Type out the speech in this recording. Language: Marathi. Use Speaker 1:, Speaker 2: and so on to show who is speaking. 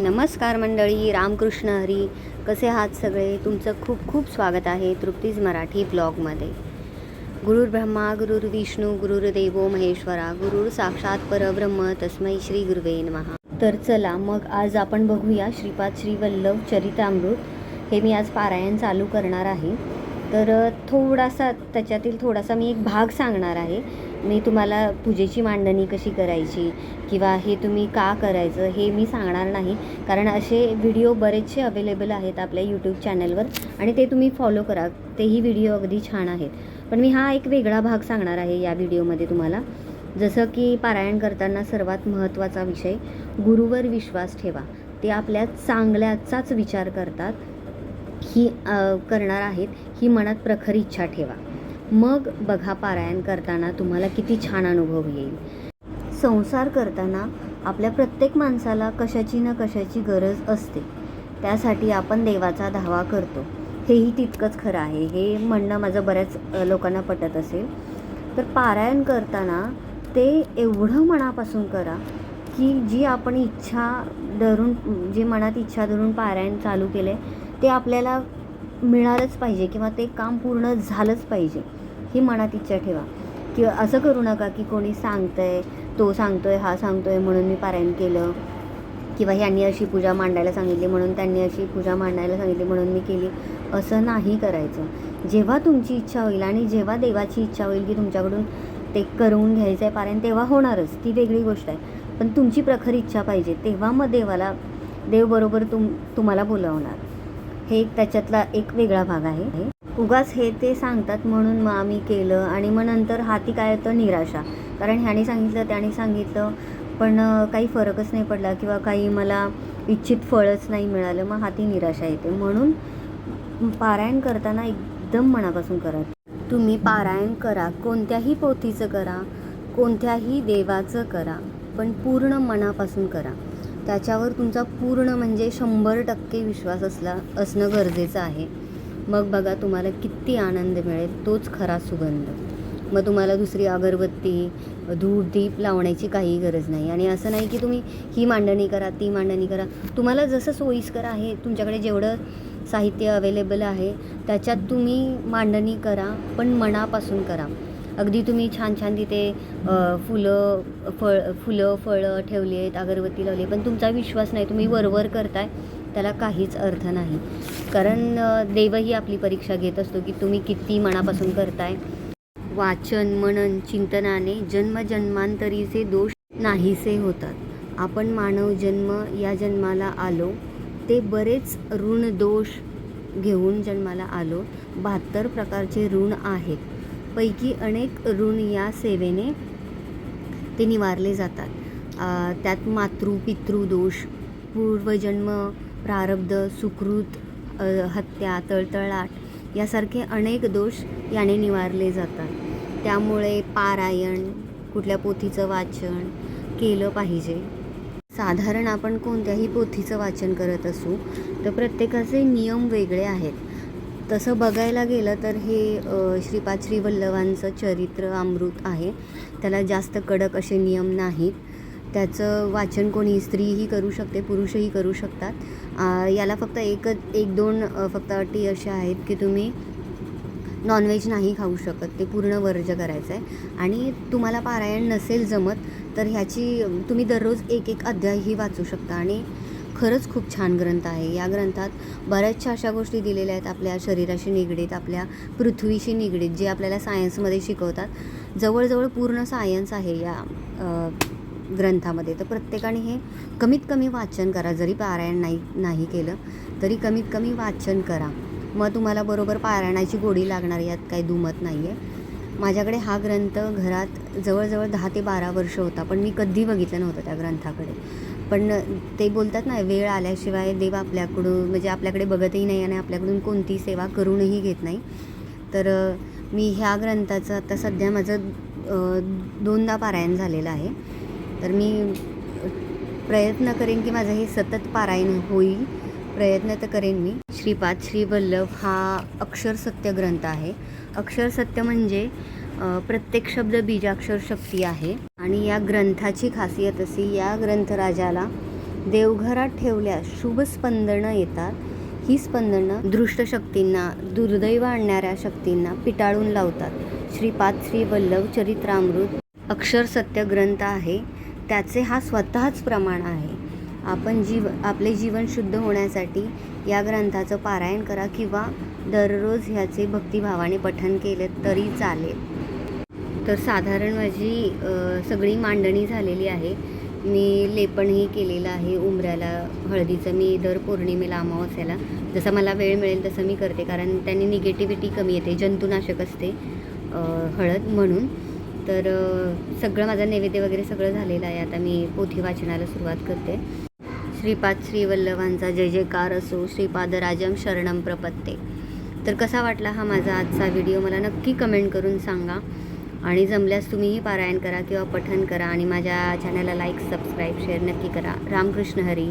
Speaker 1: नमस्कार मंडळी रामकृष्ण हरी. कसे आहात सगळे? तुमचं खूप खूप स्वागत आहे तृप्तीज मराठी ब्लॉगमध्ये. गुरुर ब्रह्मा गुरुर विष्णू गुरुदेवो महेश्वरा गुरुर साक्षात परब्रह्म तस्मै श्री गुरुवे महा तर चला मग आज आपण बघूया श्रीपाद श्री वल्लभ चरितामृत. हे मी आज पारायण चालू करणार आहे. तर थोडासा त्याच्यातील थोडासा मी एक भाग सांगणार आहे. मी तुम्हाला पूजेची मांडणी कशी करायची किंवा हे तुम्ही का करायचं हे मी सांगणार नाही. कारण असे व्हिडिओ बरेचसे अवेलेबल आहेत आपल्या यूट्यूब चॅनलवर आणि ते तुम्ही फॉलो करा. तेही व्हिडिओ अगदी छान आहेत. पण मी हा एक वेगळा भाग सांगणार आहे या व्हिडिओमध्ये तुम्हाला. जसं की पारायण करताना सर्वात महत्त्वाचा विषय गुरुवर विश्वास ठेवा. ते आपल्या चांगल्याचाच विचार करतात. ही करणार आहेत ही मनात प्रखर इच्छा ठेवा. मग बघा पारायण करताना तुम्हाला किती छान अनुभव येईल. संसार करताना आपल्या प्रत्येक माणसाला कशाची ना कशाची गरज असते. त्यासाठी आपण देवाचा धावा करतो. हेही तितकंच खरं आहे. हे म्हणणं माझं बऱ्याच लोकांना पटत असेल. तर पारायण करताना ते एवढं मनापासून करा की जी आपण इच्छा धरून जे मनात इच्छा धरून पारायण चालू केले ते आपल्याला मिळालंच पाहिजे किंवा ते काम पूर्ण झालंच पाहिजे ही मनात इच्छा ठेवा. किंवा असं करू नका की कोणी सांगतंय तो सांगतोय हा सांगतोय म्हणून मी पारायण केलं. किंवा ह्यांनी अशी पूजा मांडायला सांगितली म्हणून त्यांनी अशी पूजा मांडायला सांगितली म्हणून मी केली. असं नाही करायचं. जेव्हा तुमची इच्छा होईल आणि जेव्हा देवाची इच्छा होईल की तुमच्याकडून ते करून घ्यायचं आहे पारायण तेव्हा होणारच. ती वेगळी गोष्ट आहे. पण तुमची प्रखर इच्छा पाहिजे. तेव्हा मग देवाला देव बरोबर तुम तुम्हाला बोलावणार. हे एक त्याच्यातला एक वेगळा भाग आहे. उगाच हे ते सांगतात म्हणून मग आम्ही केलं आणि मग नंतर हाती काय येतं निराशा. कारण ह्याने सांगितलं त्याने सांगितलं पण काही फरकच नाही पडला किंवा काही मला इच्छित फळच नाही मिळालं मग हाती निराशा येते. म्हणून पारायण करताना एकदम मनापासून करा. तुम्ही पारायण करा कोणत्याही पोथीचं करा कोणत्याही देवाचं करा पण पूर्ण मनापासून करा. त्याच्यावर तुमचा पूर्ण म्हणजे शंभर टक्के विश्वास असला असणं गरजेचं आहे. मग बघा तुम्हाला किती आनंद मिळेल तोच खरा सुगंध. मग तुम्हाला दुसरी अगरबत्ती धूप दीप लावण्याची काही गरज नाही. आणि असं नाही की तुम्ही ही मांडणी करा ती मांडणी करा. तुम्हाला जसं सोयीस्कर आहे तुमच्याकडे जेवढं साहित्य अवेलेबल आहे त्याच्यात तुम्ही मांडणी करा पण मनापासून करा. अगदी तुम्ही छान छान तिथे फुलं फळ फुलं फळं ठेवली आहेत अगरबत्ती लावली आहे पण तुमचा विश्वास नाही तुम्ही वरवर करताय त्याला काहीच अर्थ नाही. कारण देवही आपली परीक्षा घेत असतो की तुम्ही किती मनापासून करताय. वाचन मनन चिंतनाने जन्मजन्मांतरीचे दोष नाहीसे होतात. आपण मानव जन्म या जन्माला आलो ते बरेच ऋण दोष घेऊन जन्माला आलो. बहात्तर प्रकारचे ऋण आहेत. पैकी अनेक ऋण या सेवेने ते निवारले जातात. त्यात मातृ पितृ दोष पूर्वजन्म प्रारब्ध सुकृत हत्या तळतळाट यासारखे अनेक दोष याने निवारले जातात. त्यामुळे पारायण कुठल्या पोथीचं वाचन केलं पाहिजे. साधारण आपण कोणत्याही पोथीचं वाचन करत असू तर प्रत्येकाचे नियम वेगळे आहेत. तसं बघायला गेलं तर हे श्रीपाद श्री वल्लभांचं चरित्र अमृत आहे. त्याला जास्त कडक असे नियम नाहीत. त्याचं वाचन कोणी स्त्रीही करू शकते पुरुषही करू शकतात. याला फक्त एकच एक दोन फक्त अटी अशा आहेत की तुम्ही नॉनव्हेज नाही खाऊ शकत. ते पूर्ण वर्ज करायचं आहे आणि तुम्हाला पारायण नसेल जमत तर ह्याची तुम्ही दररोज एक एक अध्यायही वाचू शकता. आणि खरंच खूप छान ग्रंथ आहे. या ग्रंथात बऱ्याचशा अशा गोष्टी दिलेल्या आहेत. आपल्या शरीराशी निगडीत आपल्या पृथ्वीशी निगडीत जे आपल्याला सायन्समध्ये शिकवतात. जवळजवळ पूर्ण सायन्स आहे या ग्रंथामध्ये. तर प्रत्येकाने हे कमीत कमी वाचन करा. जरी पारायण नाही नाही केलं तरी कमीत कमी वाचन करा. मग तुम्हाला बरोबर पारायणाची गोडी लागणार. यात काही दुमत नाही आहे माझ्याकडे हा ग्रंथ घरात जवळजवळ दहा ते बारा वर्ष होता. पण मी कधी बघितलं नव्हतं त्या ग्रंथाकडे. पण ते बोलतात ना वेळ आल्याशिवाय देव आपल्याकडून म्हणजे आपल्याकडे बघतही नाही आणि आपल्याकडून कोणती सेवा करूनही घेत नाही. तर मी ह्या ग्रंथाचं आता सध्या माझं दोनदा पारायण झालेलं आहे. तर मी प्रयत्न करेन की माझं हे सतत पारायण होईल. प्रयत्न तर करेन मी. श्रीपाद श्री वल्लभ हा अक्षर सत्य ग्रंथ आहे. अक्षर सत्य म्हणजे प्रत्येक शब्द बीजाक्षर शक्ती आहे. आणि या ग्रंथाची खासियत अशी या ग्रंथराजाला देवघरात ठेवल्यास शुभ स्पंदनं येतात. ही स्पंदनं दृष्ट शक्तींना दुर्दैव आणणाऱ्या शक्तींना पिटाळून लावतात. श्रीपाद श्री वल्लभ चरित्रामृत अक्षर सत्य ग्रंथ आहे. त्याचे हा स्वतःच प्रमाण आहे. आपण जीव आपले जीवन शुद्ध होण्यासाठी या ग्रंथाचं पारायण करा किंवा दररोज ह्याचे भक्तिभावाने पठन केले तरी चालेल. तर साधारण माझी सगळी मांडणी झालेली आहे. मी लेपणही केलेलं आहे उंबऱ्याला हळदीचं मी दर पौर्णिमेला अमावस्याला जसा मला वेळ मिळेल तसं मी करते कारण त्यांनी निगेटिव्हिटी कमी येते जंतुनाशक असते हळद म्हणून. तर सगळं माझं नैवेद्य वगैरे सगळं झालेलं आहे. आता मी पोथी वाचनाला सुरुवात करते. श्रीपाद श्रीवल्लभांचा जय जयकार असो श्रीपादराजम शरणम प्रपत्ते. तर कसा वाटला हा माझा आजचा व्हिडिओ? मला नक्की कमेंट करून सांगा. आणि जमल्यास तुम्हीही पारायण करा किंवा पठण करा आणि माझ्या चॅनलला लाईक सबस्क्राईब शेअर नक्की करा. रामकृष्ण हरी.